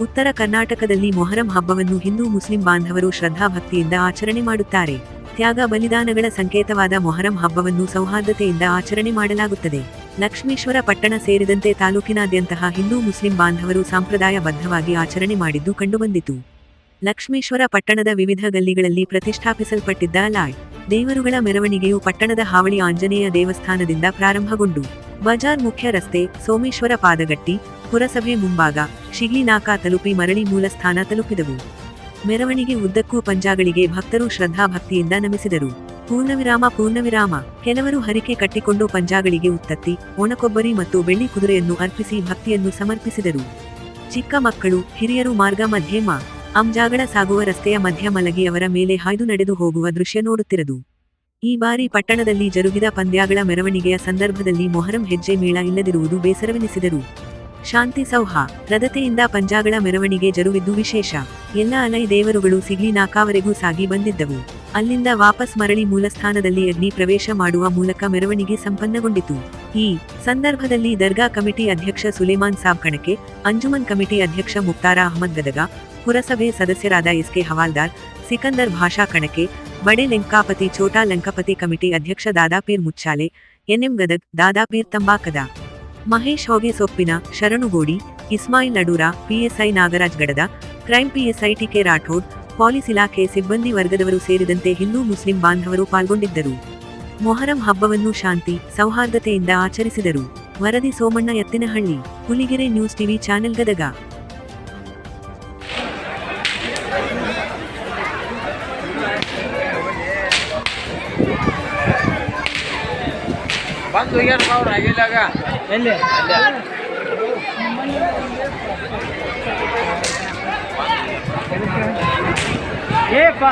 ಉತ್ತರ ಕರ್ನಾಟಕದಲ್ಲಿ ಮೊಹರಂ ಹಬ್ಬವನ್ನು ಹಿಂದೂ ಮುಸ್ಲಿಂ ಬಾಂಧವರು ಶ್ರದ್ಧಾಭಕ್ತಿಯಿಂದ ಆಚರಣೆ ಮಾಡುತ್ತಾರೆ. ತ್ಯಾಗ ಬಲಿದಾನಗಳ ಸಂಕೇತವಾದ ಮೊಹರಂ ಹಬ್ಬವನ್ನು ಸೌಹಾರ್ದತೆಯಿಂದ ಆಚರಣೆ ಮಾಡಲಾಗುತ್ತದೆ. ಲಕ್ಷ್ಮೀಶ್ವರ ಪಟ್ಟಣ ಸೇರಿದಂತೆ ತಾಲೂಕಿನಾದ್ಯಂತಹ ಹಿಂದೂ ಮುಸ್ಲಿಂ ಬಾಂಧವರು ಸಂಪ್ರದಾಯಬದ್ಧವಾಗಿ ಆಚರಣೆ ಮಾಡಿದ್ದು ಕಂಡುಬಂದಿತು. ಲಕ್ಷ್ಮೀಶ್ವರ ಪಟ್ಟಣದ ವಿವಿಧ ಗಲ್ಲಿಗಳಲ್ಲಿ ಪ್ರತಿಷ್ಠಾಪಿಸಲ್ಪಟ್ಟಿದ್ದ ಲಾಯ್. ದೇವರುಗಳ ಮೆರವಣಿಗೆಯು ಪಟ್ಟಣದ ಹಾವಳಿ ಆಂಜನೇಯ ದೇವಸ್ಥಾನದಿಂದ ಪ್ರಾರಂಭಗೊಂಡು, ಬಜಾರ್ ಮುಖ್ಯ ರಸ್ತೆ, ಸೋಮೇಶ್ವರ ಪಾದಗಟ್ಟಿ, ಪುರಸಭೆ ಮುಂಭಾಗ ಶಿಗ್ಲಿನಾಕಾ ತಲುಪಿ ಮರಳಿ ಮೂಲಸ್ಥಾನ ತಲುಪಿದವು. ಮೆರವಣಿಗೆ ಉದ್ದಕ್ಕೂ ಪಂಜಾಗಳಿಗೆ ಭಕ್ತರು ಶ್ರದ್ಧಾಭಕ್ತಿಯಿಂದ ನಮಿಸಿದರು. ಪೂರ್ಣವಿರಾಮ ಪೂರ್ಣವಿರಾಮ, ಕೆಲವರು ಹರಿಕೆ ಕಟ್ಟಿಕೊಂಡು ಪಂಜಾಗಳಿಗೆ ಉತ್ತತ್ತಿ, ಒಣಕೊಬ್ಬರಿ ಮತ್ತು ಬೆಳ್ಳಿ ಕುದುರೆಯನ್ನು ಅರ್ಪಿಸಿ ಭಕ್ತಿಯನ್ನು ಸಮರ್ಪಿಸಿದರು. ಚಿಕ್ಕ ಮಕ್ಕಳು, ಹಿರಿಯರು ಮಾರ್ಗ ಮಧ್ಯೆ ಅಂಜಾಗಳ ಸಾಗುವ ರಸ್ತೆಯ ಮಧ್ಯ ಮಲಗಿ ಅವರ ಮೇಲೆ ಹಾಯ್ದು ನಡೆದು ಹೋಗುವ ದೃಶ್ಯ ನೋಡುತ್ತಿರದು. ಈ ಬಾರಿ ಪಟ್ಟಣದಲ್ಲಿ ಜರುಗಿದ ಪಂದ್ಯಗಳ ಮೆರವಣಿಗೆಯ ಸಂದರ್ಭದಲ್ಲಿ ಮೊಹರಂ ಹೆಜ್ಜೆ ಮೇಳ ಇಲ್ಲದಿರುವುದು ಬೇಸರವೆನಿಸಿದರು. ಶಾಂತಿ ಸೌಹಾರ್ದತೆಯಿಂದ ಪಂಜಾಗಳ ಮೆರವಣಿಗೆ ಜರುಗಿದ್ದು ವಿಶೇಷ. ಎಲ್ಲ ಅಲೈ ದೇವರುಗಳು ಸಿಗ್ಲಿ ನಾಕಾವರೆಗೂ ಸಾಗಿ ಬಂದಿದ್ದವು. ಅಲ್ಲಿಂದ ವಾಪಸ್ ಮರಳಿ ಮೂಲಸ್ಥಾನದಲ್ಲಿ ಅಗ್ನಿ ಪ್ರವೇಶ ಮಾಡುವ ಮೂಲಕ ಮೆರವಣಿಗೆ ಸಂಪನ್ನಗೊಂಡಿತು. ಈ ಸಂದರ್ಭದಲ್ಲಿ ದರ್ಗಾ ಕಮಿಟಿ ಅಧ್ಯಕ್ಷ ಸುಲೇಮಾನ್ ಸಾಬ್ ಕಣಕೆ ಅಂಜುಮನ್ ಕಮಿಟಿ ಅಧ್ಯಕ್ಷ ಮುಕ್ತಾರ ಅಹಮದ್ ಗದಗ ಪುರಸಭೆ ಸದಸ್ಯರಾದ ಎಸ್ಕೆ ಹವಾಲ್ದಾರ್, ಸಿಕಂದರ್ ಭಾಷಾ ಕಣಕೆ ಬಡೆ ಲೆಂಕಾಪತಿ, ಛೋಟಾ ಲಂಕಪತಿ ಕಮಿಟಿ ಅಧ್ಯಕ್ಷ Dadapeer Muchchale, NM Gadag, Dadapeer Tambakad, Mahesh Hoge Soppina, Sharanugodi, Ismail Adur PSI Nagaraj Gadad, crime PSI TK Rathod, police ಇಲಾಖೆ ಸಿಬ್ಬಂದಿ ವರ್ಗದವರು ಸೇರಿದಂತೆ ಹಿಂದೂ ಮುಸ್ಲಿಂ ಬಾಂಧವರು ಪಾಲ್ಗೊಂಡಿದ್ದರು. ಮೊಹರಂ ಹಬ್ಬವನ್ನು ಶಾಂತಿ, ಸೌಹಾರ್ದತೆಯಿಂದ ಆಚರಿಸಿದರು. ವರದಿ Somanna Ettinahalli Huligere news TV channel Gadag. ಬಂದು ಏನು ಅವ್ರು ಆಗಿಲ್ಲಾಗ? ಎಲ್ಲಿ? ಏ ಪಾ